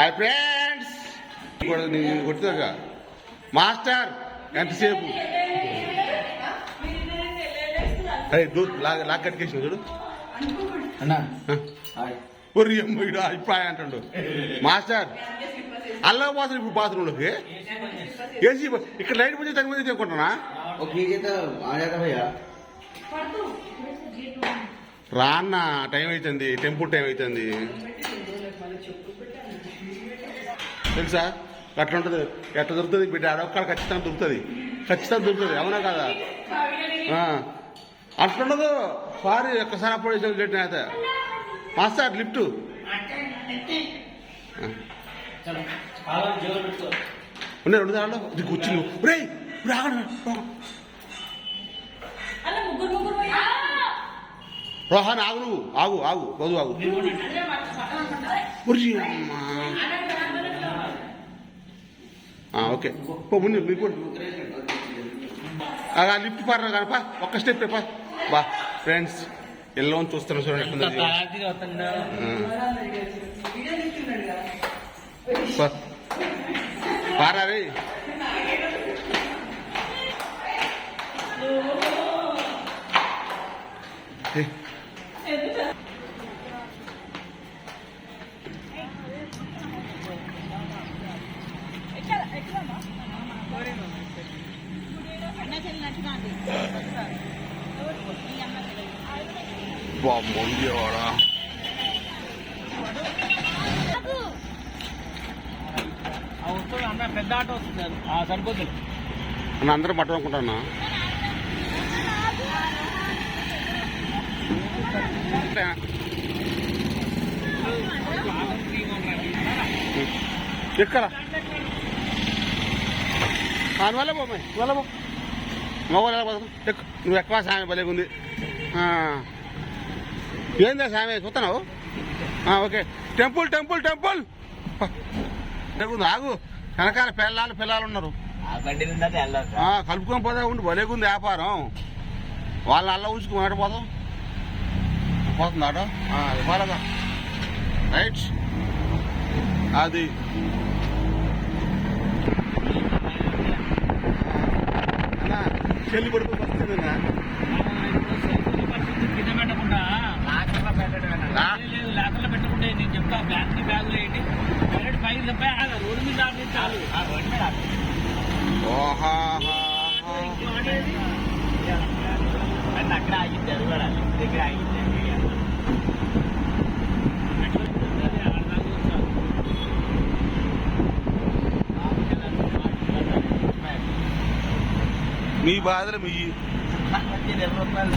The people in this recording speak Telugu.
హాయ్ ఫ్రెండ్స్ కొట్టుగా మాస్టర్ ఎంతసేపు? అరే దూ లాగ్ లాగ్ కట్టుకేసిన చూడు? ఒరి అభిప్రాయం అంటాడు. మాస్టర్ అల్లా పోతారు ఇప్పుడు బాత్రూంలోకి ఏసీ ఇక్కడ లైట్ పోతే తగ్గి మీద అనుకుంటున్నా భయ్యా? రాన్న టైం అవుతుంది టెంపుల్ టైం అవుతుంది తెలుసా? అట్లా ఉంటుంది? ఎట్లా దొరుకుతుంది? బిడ్డ అడొక్కడ ఖచ్చితంగా దొరుకుతుంది. ఖచ్చితంగా దొరుకుతుంది. అవునా కదా. అట్లుండదు సారీ ఒక్కసారి అప్పుడు గట్టిన అయితే. Master lift. ఉన్నాయి రెండు దాంట్లో. ఇది కూర్చుని రే రోహన్ ఆగు నువ్వు. ఆగు ఆగు. వదు ఆగు. ఓకే. పో ముందు మీకు ఆ లిఫ్ట్ పారా కనపా ఒక్క స్టెప్ పా బా ఫ్రెండ్స్ ఎల్లో చూస్తున్నా చూడండి. పారా రే ఏ. బామ్మోంది వాడా అన్న పెద్ద ఆటో వస్తుంది ఆ సరిపోతుంది అని అందరూ మటన్ అనుకుంటానా ఎక్కరా అని వల్ల పో. మరి, మగవాళ్ళు నువ్వు ఎక్కువ సామె భలేగుంది ఆ. ఏందా సామె చూస్తున్నావు ఓకే. Temple temple temple! భలేగుంది ఆగు. వెనకాల పిల్లలు పిల్లలు ఉన్నారు. కలుపుకొని పోతే ఉండి. భలేగుంది వ్యాపారం. వాళ్ళ అల్ల ఉంచుకు మాట పోతాం? పోతుంది ఆట ఇవ్వాలగా రైట్. అది. చెల్లి వస్తుందన్నా కింద పెట్టకుండా లాకర్లో పెట్టడం లేదు లాకర్లో పెట్టకుండా నేను చెప్తా బ్యాగ్ని బ్యాగులు ఏంటి డైరెక్ట్ పైకి తప్ప రోడ్డు మీద ఆపి చాలు ఆ? రోడ్డు మీద ఆపి. అక్కడ ఆగింది అది కూడా. దగ్గర ఆగింది మీ బాధలు మీ రూపాయలు